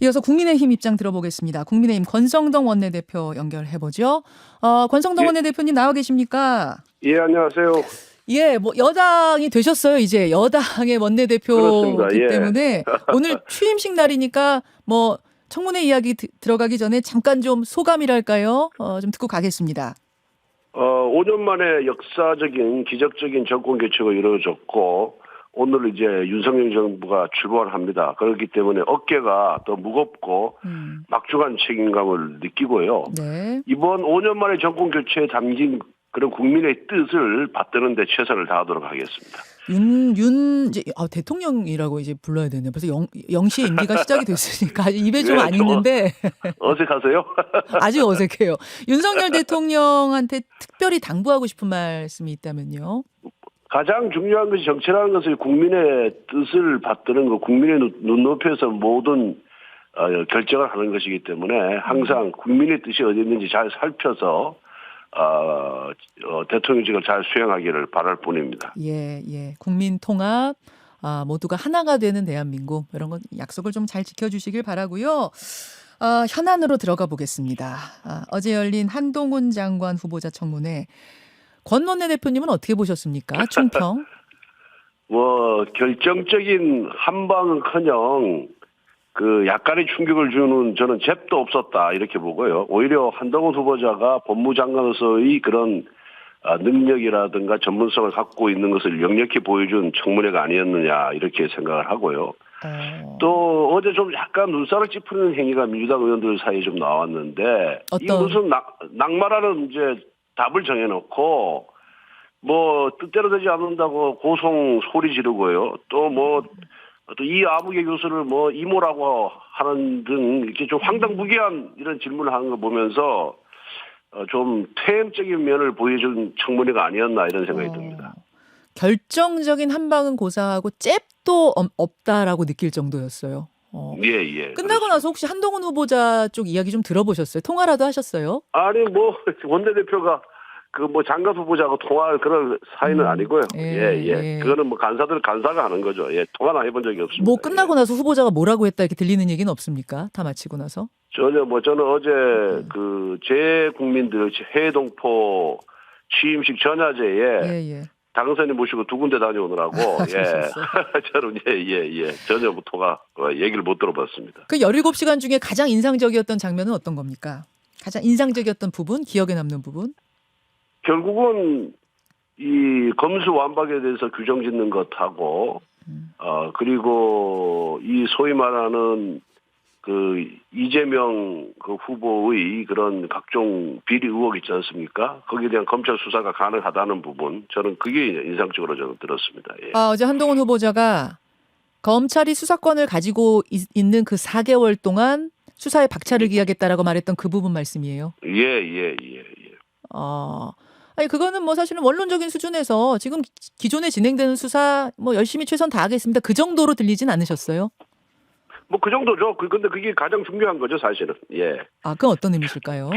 이어서 국민의힘 입장 들어보겠습니다. 국민의힘 권성동 원내대표 연결해보죠. 어, 권성동 예. 원내대표님 나와 계십니까? 예, 안녕하세요. 예, 뭐 여당이 되셨어요. 이제 여당의 원내대표이기. 예. 때문에 오늘 취임식 날이니까 뭐 청문회 이야기 드- 들어가기 전에 잠깐 좀 소감이랄까요? 어, 좀 듣고 가겠습니다. 어, 5년 만에 역사적인 기적적인 정권 교체가 이루어졌고 오늘 이제 윤석열 정부가 출범합니다. 그렇기 때문에 어깨가 더 무겁고 음, 막중한 책임감을 느끼고요. 네. 이번 5년 만에 정권 교체에 담긴 그런 국민의 뜻을 받드는데 최선을 다하도록 하겠습니다. 윤, 윤, 이제, 아, 대통령이라고 이제 불러야 되네. 벌써 영, 영시의 임기가 시작이 됐으니까 입에 좀 네, 안 있는데 어색하세요? 아직 어색해요. 윤석열 대통령한테 특별히 당부하고 싶은 말씀이 있다면요. 가장 중요한 것이 정치라는 것을 국민의 뜻을 받드는 것, 국민의 눈- 눈높이에서 모든 어, 결정을 하는 것이기 때문에 항상 국민의 뜻이 어디 있는지 잘 살펴서 어, 어, 대통령직을 잘 수행하기를 바랄 뿐입니다. 예, 예. 국민 통합, 아, 모두가 하나가 되는 대한민국 이런 건 약속을 좀 잘 지켜주시길 바라고요. 아, 현안으로 들어가 보겠습니다. 아, 어제 열린 한동훈 장관 후보자 청문회 권 원내대표님은 어떻게 보셨습니까? 총평. 뭐 결정적인 한방은커녕 그 약간의 충격을 주는 저는 잽도 없었다 이렇게 보고요. 오히려 한동훈 후보자가 법무장관으로서의 그런 아, 능력이라든가 전문성을 갖고 있는 것을 역력히 보여준 청문회가 아니었느냐 이렇게 생각을 하고요. 어, 또 어제 좀 약간 눈살을 찌푸리는 행위가 민주당 의원들 사이에 좀 나왔는데 이 어떤- 무슨 낙, 낙마라는 이제 답을 정해놓고 뭐 뜻대로 되지 않는다고 고송 소리 지르고요. 또 뭐 또 이 아무개 교수를 뭐 이모라고 하는 등 이렇게 좀 황당무계한 이런 질문을 하는 거 보면서 어, 좀 퇴행적인 면을 보여준 청문회가 아니었나 이런 생각이 어, 듭니다. 결정적인 한 방은 고사하고 잽도 없- 없다라고 느낄 정도였어요. 어. 예, 예. 끝나고 나서 혹시 한동훈 후보자 쪽 이야기 좀 들어보셨어요? 통화라도 하셨어요? 아니 뭐 원내대표가 그 뭐 장관 후보자하고 통화할 그런 사이는 음, 아니고요. 예, 예, 예. 예. 그거는 뭐 간사들 간사가 하는 거죠. 예, 통화나 해본 적이 없습니다. 뭐 끝나고 나서 후보자가 뭐라고 했다 이렇게 들리는 얘기는 없습니까? 다 마치고 나서? 예. 전혀 뭐 저는 어제 음. 그제 국민들 해동포 취임식 전야제에 예, 예. 당선인 모시고 두 군데 다녀오느라고 예, 그러셨어요? 저는 예예 예, 전혀 뭐 통화 어, 얘기를 못 들어봤습니다. 그 17시간 중에 가장 인상적이었던 장면은 어떤 겁니까? 가장 인상적이었던 부분, 기억에 남는 부분? 결국은 이 검수 완박에 대해서 규정 짓는 것하고 음. 어 그리고 이 소위 말하는 그 이재명 그 후보의 그런 각종 비리 의혹 있지 않습니까? 거기에 대한 검찰 수사가 가능하다는 부분 저는 그게 인상적으로 저는 들었습니다. 예. 아, 어제 한동훈 후보자가 검찰이 수사권을 가지고 있, 는그 4개월 동안 수사에 박차를 기하겠다라고 말했던 그 부분 말씀이에요. 예, 예, 예, 예. 어. 아니 그거는 뭐 사실은 원론적인 수준에서 지금 기- 기존에 진행되는 수사 뭐 열심히 최선 다하겠습니다. 그 정도로 들리진 않으셨어요? 뭐 그 정도죠. 그 근데 그게 가장 중요한 거죠, 사실은. 예. 아, 그건 어떤 의미실까요?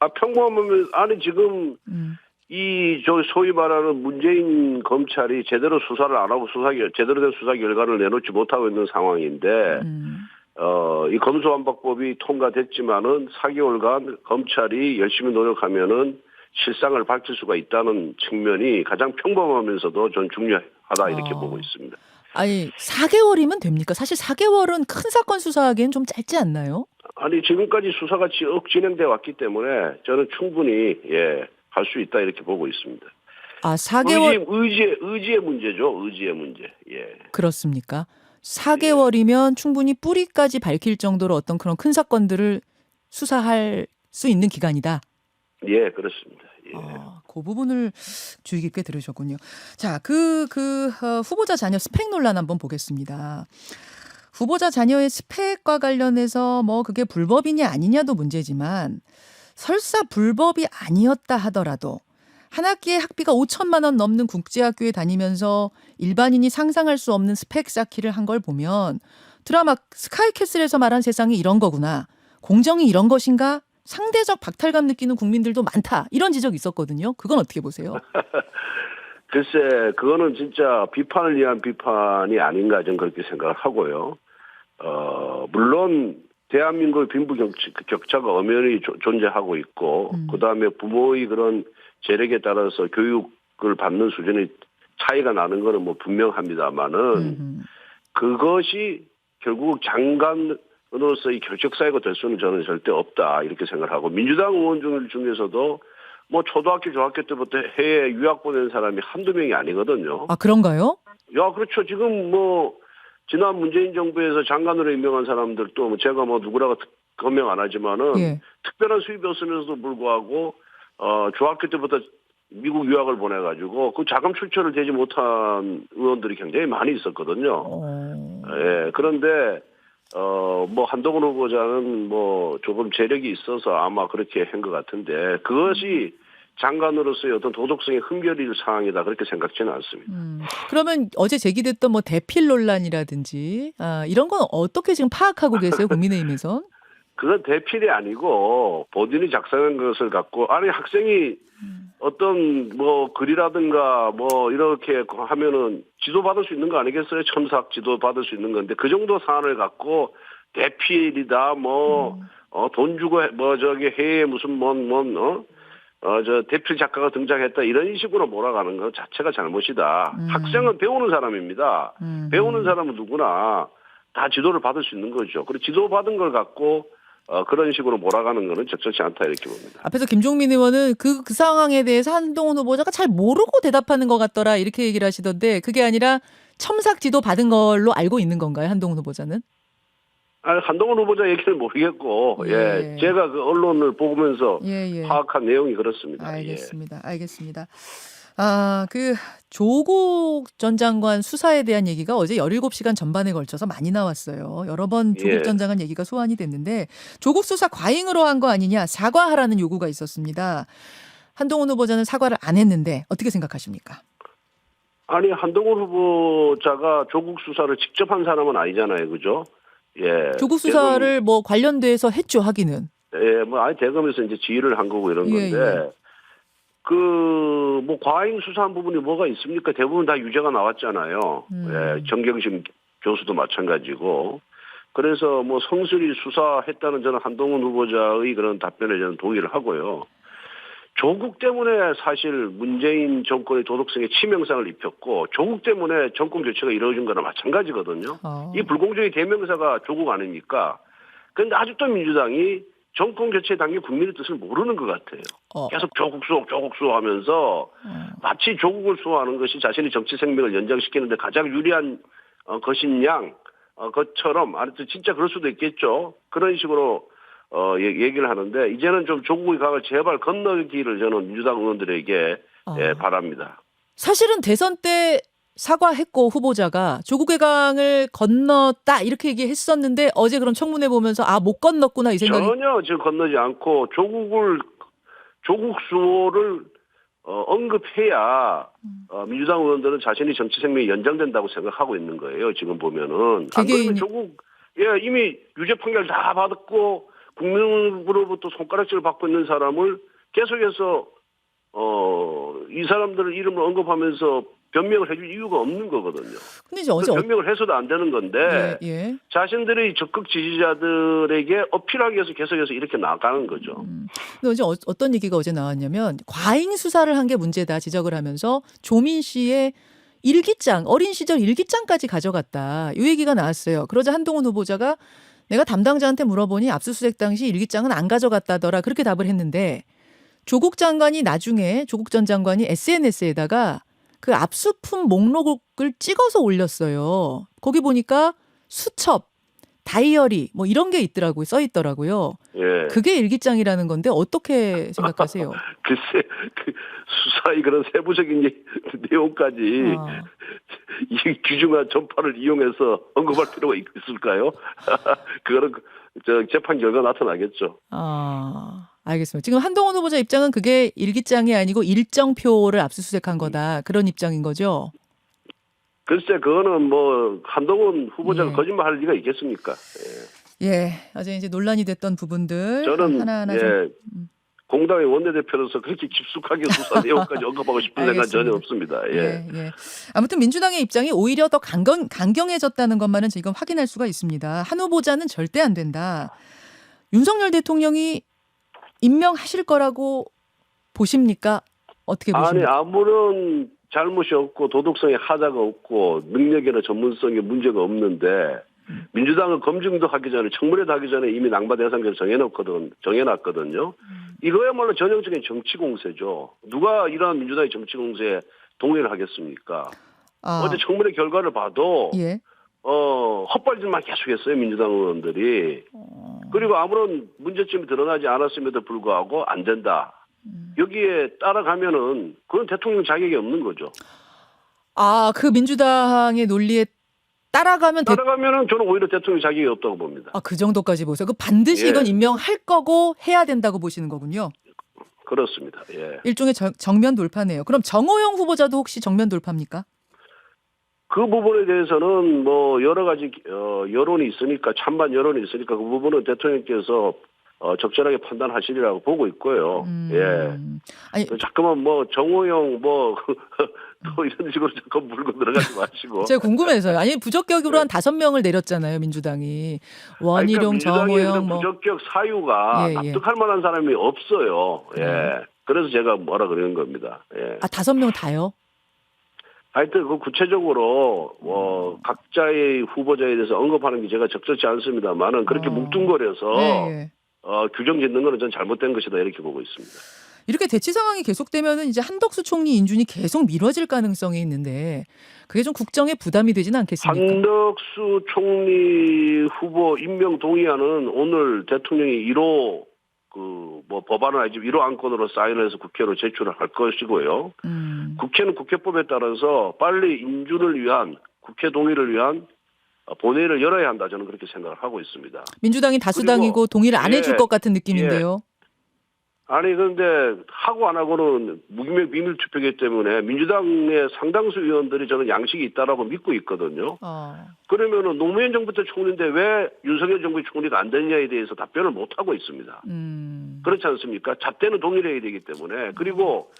아 평범하면 아니 지금 음. 이저 소위 말하는 문재인 검찰이 제대로 수사를 안 하고 수사 결 제대로 된 수사 결과를 내놓지 못하고 있는 상황인데 음. 어이 검수완박법이 통과됐지만은 4개월간 검찰이 열심히 노력하면은 실상을 밝힐 수가 있다는 측면이 가장 평범하면서도 전 중요하다 이렇게 아. 보고 있습니다. 아니 4개월이면 됩니까? 사실 4개월은 큰 사건 수사하기엔 좀 짧지 않나요? 아니 지금까지 수사가 쭉 진행돼 왔기 때문에 저는 충분히 예 할 수 있다 이렇게 보고 있습니다. 아 4개월 의지, 의지의 의지의 문제죠. 의지의 문제. 예. 그렇습니까? 4개월이면 충분히 뿌리까지 밝힐 정도로 어떤 그런 큰 사건들을 수사할 수 있는 기간이다. 예, 그렇습니다. 예. 아, 그 부분을 주의 깊게 들으셨군요. 자, 그, 그, 어, 후보자 자녀 스펙 논란 한번 보겠습니다. 후보자 자녀의 스펙과 관련해서 뭐 그게 불법이냐 아니냐도 문제지만 설사 불법이 아니었다 하더라도 한 학기에 학비가 5천만 원 넘는 국제학교에 다니면서 일반인이 상상할 수 없는 스펙 쌓기를 한 걸 보면 드라마 스카이캐슬에서 말한 세상이 이런 거구나. 공정이 이런 것인가? 상대적 박탈감 느끼는 국민들도 많다. 이런 지적이 있었거든요. 그건 어떻게 보세요? 글쎄, 그거는 진짜 비판을 위한 비판이 아닌가 저는 그렇게 생각을 하고요. 어, 물론 대한민국의 빈부 격차, 격차가 엄연히 조- 존재하고 있고 음. 그 다음에 부모의 그런 재력에 따라서 교육을 받는 수준이 차이가 나는 거는 뭐 분명합니다만은 음. 그것이 결국 장관 으로서의 결정사유가 될 수는 저는 절대 없다 이렇게 생각을 하고 민주당 의원 들 중에서도 뭐 초등학교 중학교 때부터 해외 유학 보낸 사람이 한두 명이 아니거든요. 아 그런가요? 야 그렇죠 지금 뭐 지난 문재인 정부에서 장관으로 임명한 사람들도 뭐 제가 뭐 누구라고 특- 거명 안 하지만은 예. 특별한 수입이 없으면서도 불구하고 어 중학교 때부터 미국 유학을 보내가지고 그 자금 출처를 대지 못한 의원들이 굉장히 많이 있었거든요. 어. 예, 그런데, 어, 뭐, 한동훈 후보자는 뭐, 조금 재력이 있어서 아마 그렇게 한 것 같은데, 그것이 장관으로서의 어떤 도덕성의 흠결일 사항이다, 그렇게 생각지는 않습니다. 음. 그러면 어제 제기됐던 뭐 대필 논란이라든지 아, 이런 건 어떻게 지금 파악하고 계세요 국민의힘에선? 그건 대필이 아니고, 본인이 작성한 것을 갖고, 아니, 학생이 어떤 뭐, 글이라든가 뭐, 이렇게 하면은 지도 받을 수 있는 거 아니겠어요? 첨삭 지도 받을 수 있는 건데, 그 정도 사안을 갖고, 대필이다, 뭐, 어, 돈 주고, 해- 뭐, 저기, 해외에 무슨, 뭔, 뭔, 어? 어, 저, 대필 작가가 등장했다, 이런 식으로 몰아가는 것 자체가 잘못이다. 음. 학생은 배우는 사람입니다. 음. 배우는 사람은 누구나 다 지도를 받을 수 있는 거죠. 그리고 지도 받은 걸 갖고, 어, 그런 식으로 몰아가는 거는 적절치 않다, 이렇게 봅니다. 앞에서 김종민 의원은 그, 그 상황에 대해서 한동훈 후보자가 잘 모르고 대답하는 것 같더라 이렇게 얘기를 하시던데 그게 아니라 첨삭 지도 받은 걸로 알고 있는 건가요 한동훈 후보자는? 아, 한동훈 후보자 얘기는 모르겠고, 예. 예. 제가 그 언론을 보면서 예 예. 파악한 내용이 그렇습니다. 예. 알겠습니다. 알겠습니다. 아, 그 조국 전 장관 수사에 대한 얘기가 어제 17시간 전반에 걸쳐서 많이 나왔어요. 여러 번 조국 예. 전 장관 얘기가 소환이 됐는데 조국 수사 과잉으로 한 거 아니냐 사과하라는 요구가 있었습니다. 한동훈 후보자는 사과를 안 했는데 어떻게 생각하십니까? 아니 한동훈 후보자가 조국 수사를 직접 한 사람은 아니잖아요, 그죠? 예. 조국 수사를 뭐 관련돼서 했죠 하기는. 예, 뭐 아니 대검에서 이제 지휘를 한 거고 이런 예, 건데 그뭐 과잉 수사한 부분이 뭐가 있습니까? 대부분 다 유죄가 나왔잖아요. 음. 예, 정경심 교수도 마찬가지고. 그래서 뭐 성실히 수사했다는 저는 한동훈 후보자의 그런 답변에 저는 동의를 하고요. 조국 때문에 사실 문재인 정권의 도덕성에 치명상을 입혔고 조국 때문에 정권 교체가 이루어진 거나 마찬가지거든요. 어. 이 불공정의 대명사가 조국 아닙니까? 그런데 아직도 민주당이 정권 교체에 당긴 국민의 뜻을 모르는 것 같아요. 어. 계속 조국 수호, 조국 수호 하면서 어. 마치 조국을 수호하는 것이 자신의 정치 생명을 연장시키는데 가장 유리한 어, 것인 양 어, 것처럼 또 진짜 그럴 수도 있겠죠. 그런 식으로 어, 얘- 얘기를 하는데 이제는 좀 조국의 강을 제발 건너기를 저는 민주당 의원들에게 어. 예, 바랍니다. 사실은 대선 때 사과했고 후보자가 조국의 강을 건넜다 이렇게 얘기했었는데 어제 그럼 청문회 보면서 아 못 건넜구나 이 생각이 전혀 지금 건너지 않고 조국을 조국 수호를 어, 언급해야 어, 민주당 의원들은 자신의 정치 생명이 연장된다고 생각하고 있는 거예요. 지금 보면은 안 그러면 조국 예 이미 유죄 판결 다 받았고 국민으로부터 손가락질을 받고 있는 사람을 계속해서 어, 이 사람들을 이름을 언급하면서 변명을 해줄 이유가 없는 거거든요. 근데 이제 어제 그 어, 변명을 해서도 안 되는 건데 예, 예. 자신들의 적극 지지자들에게 어필하기 위해서 계속해서 이렇게 나가는 거죠. 음. 근데 어제 어, 떤 얘기가 어제 나왔냐면 과잉 수사를 한 게 문제다 지적을 하면서 조민 씨의 일기장 어린 시절 일기장까지 가져갔다 이 얘기가 나왔어요. 그러자 한동훈 후보자가 내가 담당자한테 물어보니 압수수색 당시 일기장은 안 가져갔다더라 그렇게 답을 했는데 조국 장관이 나중에 조국 전 장관이 SNS에다가 그 압수품 목록을 찍어서 올렸어요. 거기 보니까 수첩, 다이어리 뭐 이런 게 있더라고요. 써 있더라고요. 예. 그게 일기장이라는 건데 어떻게 생각하세요? 글쎄, 그 수사의 그런 세부적인 예- 내용까지 아, 이 귀중한 전파를 이용해서 언급할 필요가 있- 있을까요? 그거는 그- 저 재판 결과 나타나겠죠. 아, 알겠습니다. 지금 한동훈 후보자 입장은 그게 일기장이 아니고 일정표를 압수수색한 거다 그런 입장인 거죠. 글쎄, 그거는 뭐 한동훈 후보자가 예. 거짓말할 리가 있겠습니까? 예. 예, 어제 이제 논란이 됐던 부분들 저는 하나하나 예, 좀 공당의 원내대표로서 그렇게 깊숙하게 수사 내용까지 언급하고 싶은 생각 은 전혀. 없습니다. 예. 예, 예. 아무튼 민주당의 입장이 오히려 더 강경, 강경해졌다는 것만은 지금 확인할 수가 있습니다. 한 후보자는 절대 안 된다. 윤석열 대통령이 임명하실 거라고 보십니까? 어떻게 아니 보십니까? 아무런 잘못이 없고 도덕성에 하자가 없고 능력이나 전문성에 문제가 없는데 민주당은 검증도 하기 전에 청문회도 하기 전에 이미 낭바 대상자를 정해놓거든 정해놨거든요. 이거야말로 전형적인 정치 공세죠. 누가 이러한 민주당의 정치 공세에 동의를 하겠습니까? 아, 어제 청문회 결과를 봐도 예. 어 헛발질만 계속했어요 민주당 의원들이. 어, 그리고 아무런 문제점이 드러나지 않았음에도 불구하고 안 된다. 음. 여기에 따라가면은 그건 대통령 자격이 없는 거죠. 아, 그 민주당의 논리에 따라가면 대... 따라가면은 저는 오히려 대통령 자격이 없다고 봅니다. 아, 그 정도까지 보세요. 그 반드시 예. 이건 임명할 거고 해야 된다고 보시는 거군요. 그렇습니다. 예. 일종의 정, 정면 돌파네요. 그럼 정호영 후보자도 혹시 정면 돌파입니까? 그 부분에 대해서는 뭐 여러 가지 어, 여론이 있으니까 찬반 여론이 있으니까 그 부분은 대통령께서 어, 적절하게 판단하시리라고 보고 있고요. 음. 예. 아니, 자꾸만 뭐 정호영 뭐 또 이런 식으로 자꾸 물고 들어가지 마시고. 제가 궁금해서요. 아니 부적격으로 한 다섯 명을 내렸잖아요 민주당이 원희룡, 그러니까 정호영 뭐 부적격 사유가 예, 예. 납득할 만한 사람이 없어요. 예. 네. 그래서 제가 뭐라 그러는 겁니다. 예. 아 다섯 명 다요? 하여튼 그 구체적으로 뭐 각자의 후보자에 대해서 언급하는 게 제가 적절치 않습니다만은 그렇게 어. 뭉뚱거려서 예, 예. 어, 규정 짓는 거는 전 잘못된 것이다 이렇게 보고 있습니다. 이렇게 대치 상황이 계속되면은 이제 한덕수 총리 인준이 계속 미뤄질 가능성이 있는데 그게 좀 국정에 부담이 되지는 않겠습니까? 한덕수 총리 후보 임명 동의안은 오늘 대통령이 1호 그 뭐 법안을 아직 1호 안건으로 사인해서 국회로 제출을 할 것이고요. 음, 국회는 국회법에 따라서 빨리 인준을 위한 국회 동의를 위한 어, 본회의를 열어야 한다 저는 그렇게 생각을 하고 있습니다. 민주당이 다수당이고 동의를 안 예, 해줄 것 같은 느낌인데요. 아니 그런데 하고 안 하고는 무기명 비밀 투표기 때문에 민주당의 상당수 의원들이 저는 양식이 있다라고 믿고 있거든요. 어, 그러면은 노무현 정부 때 총리인데 왜 윤석열 정부의 총리가 안 되느냐에 대해서 답변을 못 하고 있습니다. 음, 그렇지 않습니까? 잣대는 동일해야 되기 때문에 그리고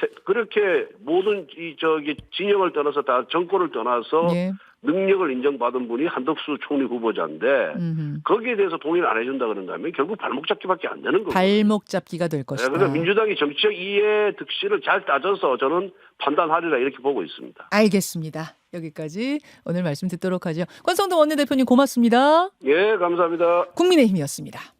세- 그렇게 모든 이 저기 진영을 떠나서 다 정권을 떠나서 예, 능력을 인정받은 분이 한덕수 총리 후보자인데 음흠. 거기에 대해서 동의를 안 해준다 그런다면 결국 발목 잡기밖에 안 되는 거예요. 발목 잡기가 될 것이다. 그러니까 민주당이 정치적 이해 득실을 잘 따져서 저는 판단하리라 이렇게 보고 있습니다. 알겠습니다. 여기까지 오늘 말씀 듣도록 하죠. 권성동 원내대표님 고맙습니다. 예, 감사합니다. 국민의힘이었습니다.